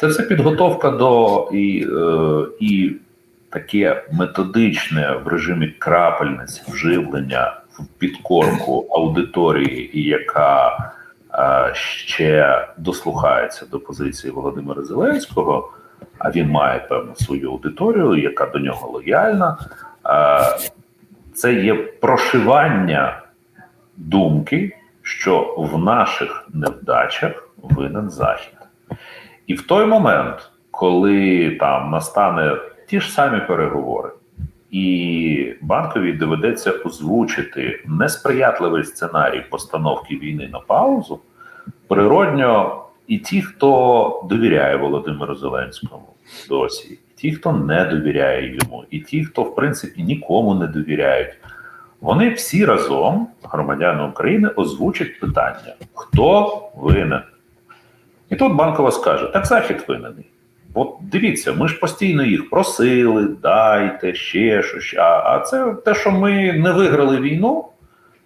Це все підготовка до і, е, і таке методичне в режимі крапельниць вживлення в підкорку аудиторії, яка е, ще дослухається до позиції Володимира Зеленського, а він має певну свою аудиторію, яка до нього лояльна. Е, це є прошивання думки, що в наших невдачах винен Захід. І в той момент, коли там настане ті ж самі переговори, і банкові доведеться озвучити несприятливий сценарій постановки війни на паузу, природньо і ті, хто довіряє Володимиру Зеленському досі, і ті, хто не довіряє йому, і ті, хто в принципі нікому не довіряють, вони всі разом, громадяни України, озвучать питання: хто винен? І тут банкова скаже: так захід винений. От дивіться, ми ж постійно їх просили, дайте ще щось. А, а це те, що ми не виграли війну,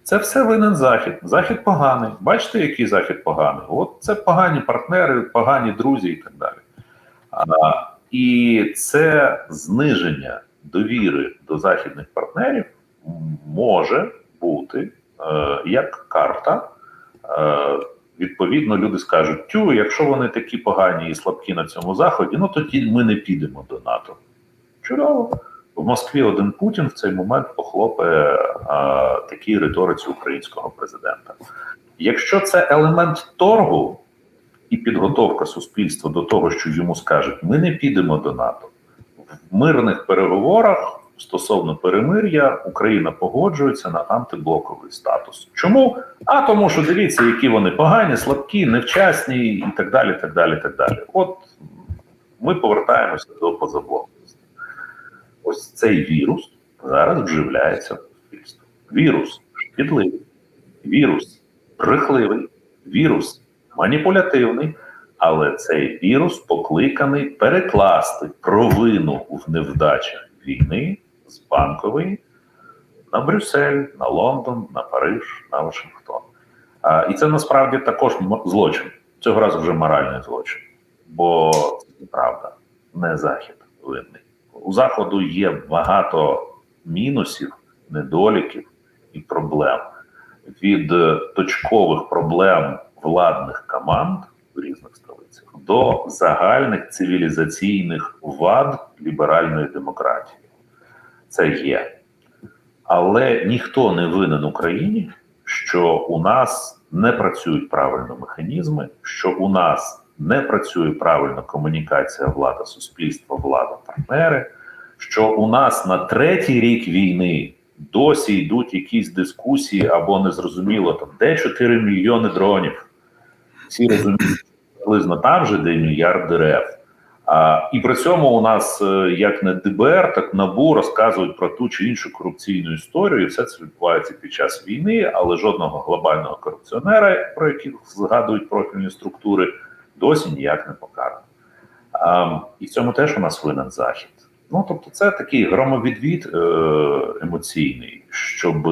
це все винен захід. Захід поганий. Бачите, який захід поганий? От це погані партнери, погані друзі і так далі. А, і це зниження довіри до західних партнерів може бути е, як карта. Е, Відповідно, люди скажуть: тю, якщо вони такі погані і слабкі на цьому заході, ну тоді ми не підемо до НАТО. Чудово. В Москві один Путін в цей момент похлопає а, такій риториці українського президента. Якщо це елемент торгу і підготовка суспільства до того, що йому скажуть, ми не підемо до НАТО в мирних переговорах стосовно перемир'я Україна погоджується на антиблоковий статус. Чому? А тому, що дивіться, які вони погані, слабкі, невчасні і так далі. так далі, так далі. От ми повертаємося до позаблоковості. Ось цей вірус зараз вживляється в суспільство. Вірус шкідливий, вірус брехливий, вірус маніпулятивний. Але цей вірус покликаний перекласти провину в невдачах війни з банкової на Брюссель, на Лондон, на Париж, на Вашингтон. А, І це насправді також злочин. Цього разу вже моральний злочин. Бо правда, не Захід винний. У Заходу є багато мінусів, недоліків і проблем від точкових проблем владних команд в різних столицях до загальних цивілізаційних вад ліберальної демократії це є. Але ніхто не винен Україні, що у нас не працюють правильно механізми, що у нас не працює правильно комунікація влада, суспільство, влада, партнери, що у нас на третій рік війни досі йдуть якісь дискусії або незрозуміло там, де 4 мільйони дронів. Всі розуміють, приблизно там же, де мільярд дерев. А, І при цьому у нас е, як не ДБР, так набу розказують про ту чи іншу корупційну історію, і все це відбувається під час війни, але жодного глобального корупціонера, про яких згадують профільні структури, досі ніяк не покарано. А, І в цьому теж у нас винен захід. Ну тобто, це такий громовідвід е, емоційний, щоб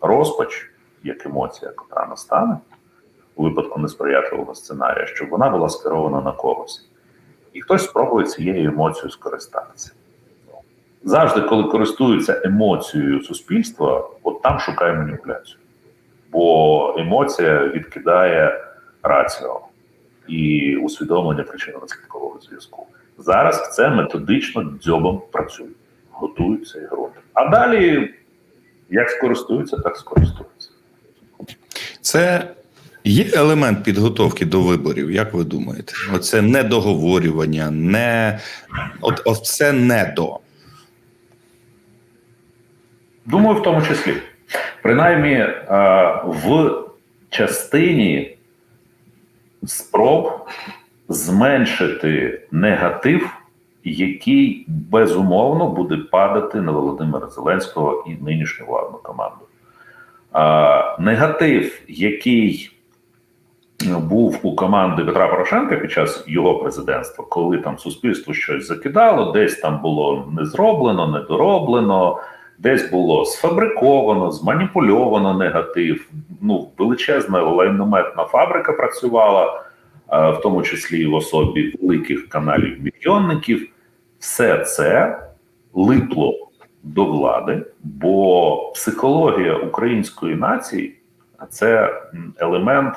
розпач, як емоція, яка настане у випадку несприятливого сценарія, щоб вона була скерована на когось і хтось спробує цією емоцією скористатися. Завжди, коли користуються емоцією суспільства, от там шукає маніпуляцію. Бо емоція відкидає раціо і усвідомлення причинно наслідкового зв'язку. Зараз це методично дзьобом працює, готуються і ґрунт. А далі, як скористуються, так скористуються. Це Є елемент підготовки до виборів, як ви думаєте? Оце недоговорювання, не от, от це не до. Думаю, в тому числі. Принаймні в частині спроб зменшити негатив, який безумовно буде падати на Володимира Зеленського і нинішню владну команду. Негатив, який був у команди Петра Порошенка під час його президентства, коли там суспільство щось закидало, десь там було не зроблено, недороблено, десь було сфабриковано, зманіпульовано негатив. Ну, величезна лайнометна фабрика працювала. е, в тому числі і в особі великих каналів мільйонників, все це липло до влади, бо психологія української нації це елемент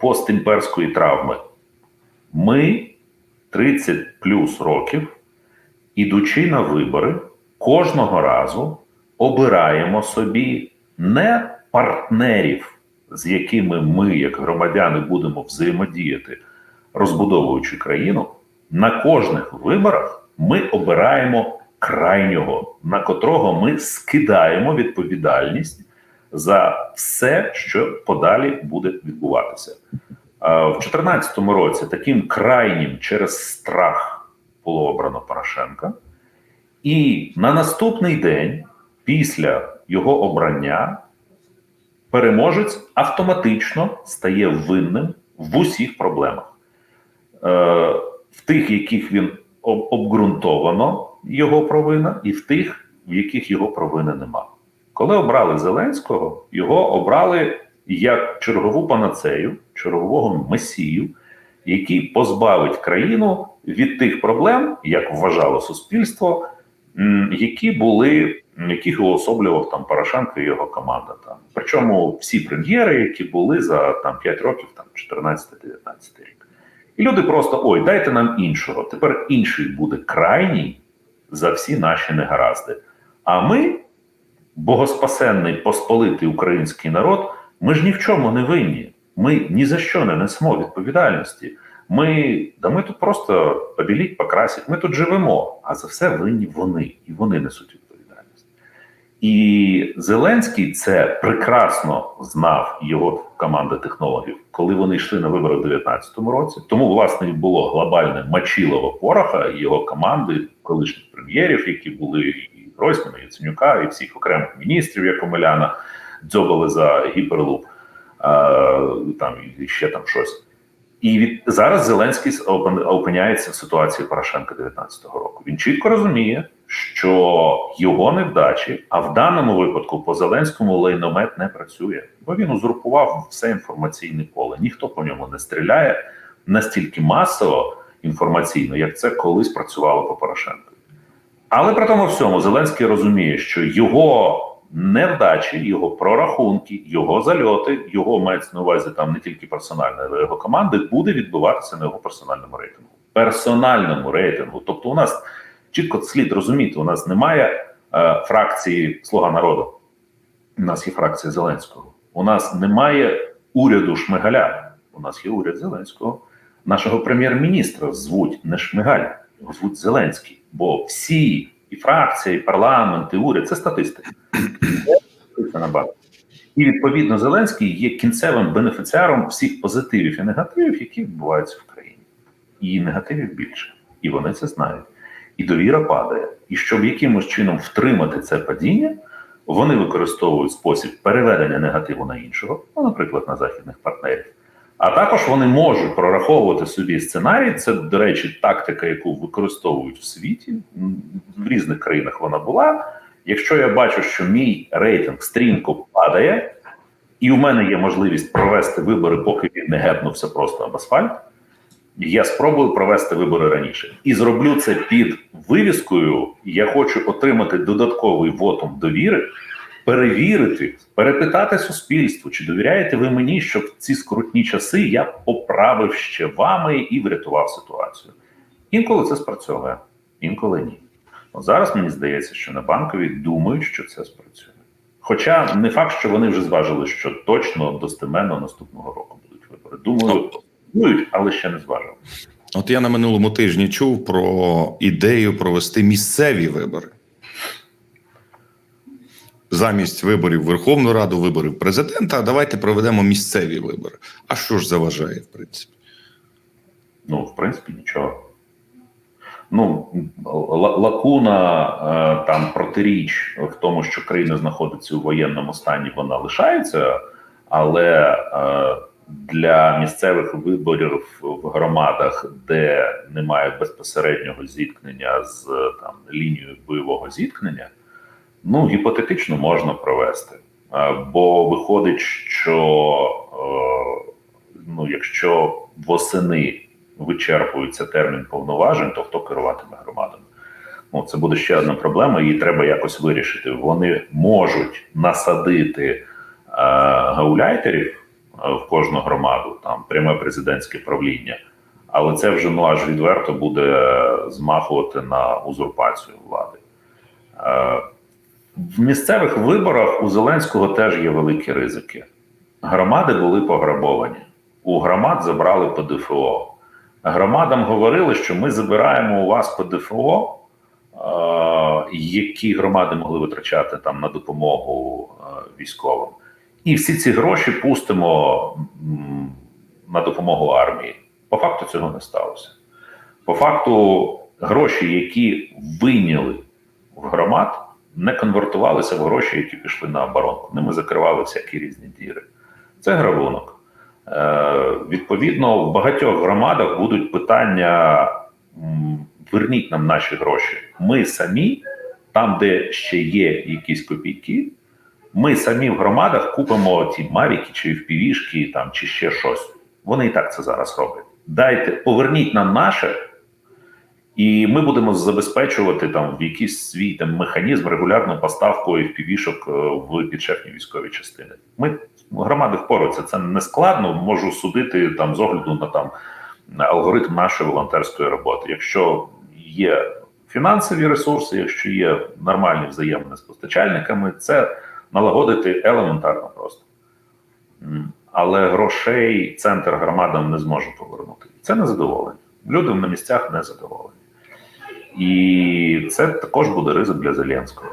постімперської травми. Ми 30 плюс років, ідучи на вибори, кожного разу обираємо собі не партнерів, з якими ми, як громадяни, будемо взаємодіяти, розбудовуючи країну. На кожних виборах ми обираємо крайнього, на котрого ми скидаємо відповідальність за все, що подалі буде відбуватися. В 2014 році таким крайнім через страх було обрано Порошенка, і на наступний день, після його обрання, переможець автоматично стає винним в усіх проблемах, Е, в тих, яких він обґрунтовано його провина, і в тих, в яких його провини нема. Коли обрали Зеленського, його обрали як чергову панацею, чергового месію, який позбавить країну від тих проблем, як вважало суспільство, які були, яких уособлював там Порошенко і його команда. Там причому всі прем'єри, які були за там 5 років, там 14-19 рік. І люди просто ой, дайте нам іншого. Тепер інший буде крайній за всі наші негаразди. А ми, богоспасенний посполитий український народ, ми ж ні в чому не винні. Ми ні за що не несемо відповідальності. Ми, да ми тут просто побіліть, покрасять. Ми тут живемо, а за все винні вони, і вони несуть відповідальність. І Зеленський це прекрасно знав його команда технологів, коли вони йшли на вибори в 2019 році. Тому власне було глобальне мачілово пороха його команди колишніх прем'єрів, які були Гройсмана, Яценюка, і всіх окремих міністрів, як Омеляна, дзьобали за гіперлуп, а, там і ще там щось. І від зараз Зеленський опиняється в ситуації Порошенка 19-го року. Він чітко розуміє, що його невдачі, а в даному випадку по Зеленському лайномет не працює, бо він узурпував все інформаційне поле. Ніхто по ньому не стріляє настільки масово інформаційно, як це колись працювало по Порошенку. Але при тому всьому Зеленський розуміє, що його невдачі, його прорахунки, його зальоти, його мається на увазі там не тільки персональне, але його команди, буде відбуватися на його персональному рейтингу. Персональному рейтингу. Тобто, у нас чітко слід розуміти, у нас немає е, фракції Слуга народу. У нас є фракція Зеленського. У нас немає уряду Шмигаля. У нас є уряд Зеленського. Нашого прем'єр-міністра звуть не Шмигаль, його звуть Зеленський. Бо всі і фракція, і парламент, і уряд це набагато. І відповідно Зеленський є кінцевим бенефіціаром всіх позитивів і негативів, які відбуваються в країні. І негативів більше. І вони це знають. І довіра падає. І щоб якимось чином втримати це падіння, вони використовують спосіб переведення негативу на іншого, ну, наприклад, на західних партнерів. А також вони можуть прораховувати собі сценарій. Це, до речі, тактика, яку використовують в світі. В різних країнах вона була. Якщо я бачу, що мій рейтинг стрімко падає, і у мене є можливість провести вибори, поки він не гепнувся просто об асфальт, я спробую провести вибори раніше. І зроблю це під вивіскою. Я хочу отримати додатковий вотум довіри, перевірити, перепитати суспільство, чи довіряєте ви мені, що в ці скрутні часи я поправив ще вами і врятував ситуацію. Інколи це спрацьовує, інколи ні. От зараз мені здається, що на банкові думають, що це спрацює. Хоча не факт, що вони вже зважили, що точно достеменно наступного року будуть вибори. Думаю, думають, але ще не зважили. От я на минулому тижні чув про ідею провести місцеві вибори. Замість виборів Верховну Раду, виборів президента, давайте проведемо місцеві вибори. А що ж заважає, в принципі? Ну, в принципі, нічого. Ну, лакуна е, там протиріч в тому, що країна знаходиться у воєнному стані, вона лишається, але е, для місцевих виборів в громадах, де немає безпосереднього зіткнення з там лінією бойового зіткнення, ну гіпотетично можна провести. Е, Бо виходить, що е, ну, якщо восени вичерпується термін повноважень, то хто керуватиме громадами? Ну, це буде ще одна проблема, її треба якось вирішити. Вони можуть насадити е, гауляйтерів в кожну громаду, там пряме президентське правління, але це вже ну аж відверто буде змахувати на узурпацію влади. В місцевих виборах у Зеленського теж є великі ризики. Громади були пограбовані. У громад забрали ПДФО. Громадам говорили, що ми забираємо у вас ПДФО, е, які громади могли витрачати там на допомогу е, військовим. І всі ці гроші пустимо на допомогу армії. По факту цього не сталося. По факту, гроші, які вийняли в громад, не конвертувалися в гроші, які пішли на оборонку. Ними закривали всякі різні діри. Це грабунок. Е, відповідно, в багатьох громадах будуть питання: верніть нам наші гроші. Ми самі, там, де ще є якісь копійки, ми самі в громадах купимо ті мавіки чи впівішки, там, чи ще щось. Вони і так це зараз роблять. Дайте, поверніть нам наше, і ми будемо забезпечувати там в якийсь свій там механізм регулярну поставку впівішок е, в підшефні військові частини. Ми громади впораються. Це не складно. Можу судити там з огляду на там на алгоритм нашої волонтерської роботи. Якщо є фінансові ресурси, якщо є нормальні взаємини з постачальниками, це налагодити елементарно просто. Але грошей центр громадам не зможе повернути. Це незадоволення. Люди на місцях не задоволені. І це також буде ризик для Зеленського.